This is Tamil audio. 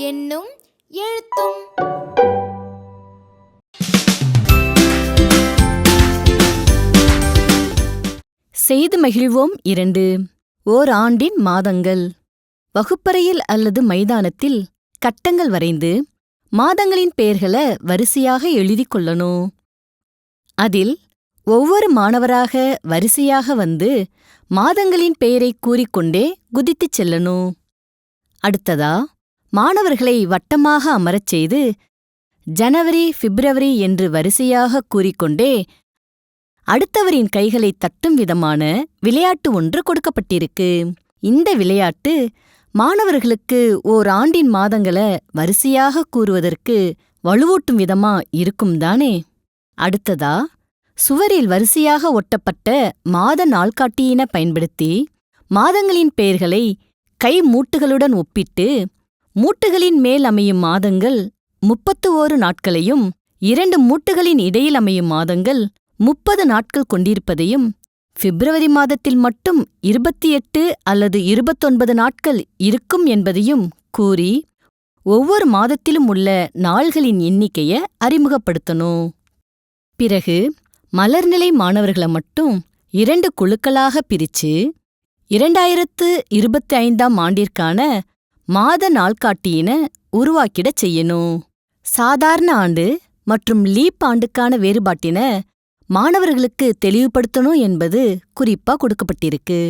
என்னும் எழுத்தும். செய்து மகிழ்வோம் இரண்டு. ஓர் ஆண்டின் மாதங்கள். வகுப்பறையில் அல்லது மைதானத்தில் கட்டங்கள் வரைந்து மாதங்களின் பெயர்களை வரிசையாக எழுதிக் கொள்ளணும். அதில் ஒவ்வொரு மாணவராக வரிசையாக வந்து மாதங்களின் பெயரை கூறிக்கொண்டே குதித்துச் செல்லணும். அடுத்ததா மாணவர்களை வட்டமாக அமரச் செய்து ஜனவரி பிப்ரவரி என்று வரிசையாக கூறிக்கொண்டே அடுத்தவரின் கைகளை தட்டும் விதமான விளையாட்டு ஒன்று கொடுக்கப்பட்டிருக்கு. இந்த விளையாட்டு மாணவர்களுக்கு ஓர் ஆண்டின் மாதங்கள வரிசையாக கூறுவதற்கு வலுவூட்டும் விதமா இருக்கும் தானே? அடுத்ததா சுவரில் வரிசையாக ஒட்டப்பட்ட மாத நாள்காட்டியின பயன்படுத்தி மாதங்களின் பெயர்களை கை மூட்டுகளுடன் ஒப்பிட்டு மூட்டுகளின் மேல் அமையும் மாதங்கள் முப்பத்து ஓரு நாட்களையும் இரண்டு மூட்டுகளின் இடையில் அமையும் மாதங்கள் முப்பது நாட்கள் கொண்டிருப்பதையும் பிப்ரவரி மாதத்தில் மட்டும் இருபத்தி எட்டு அல்லது இருபத்தொன்பது நாட்கள் இருக்கும் என்பதையும் கூறி ஒவ்வொரு மாதத்திலும் உள்ள நாள்களின் எண்ணிக்கையை அறிமுகப்படுத்தணும். பிறகு மலர்நிலை மாணவர்களை மட்டும் இரண்டு குழுக்களாக பிரிச்சு இரண்டாயிரத்து இருபத்தி ஐந்தாம் ஆண்டிற்கான மாத நாள்காட்டியின உருவாக்கிடச் செய்யணும். சாதாரண ஆண்டு மற்றும் லீப் ஆண்டுக்கான வேறுபாட்டின மாணவர்களுக்கு தெளிவுபடுத்தணும் என்பது குறிப்பா கொடுக்கப்பட்டிருக்கு.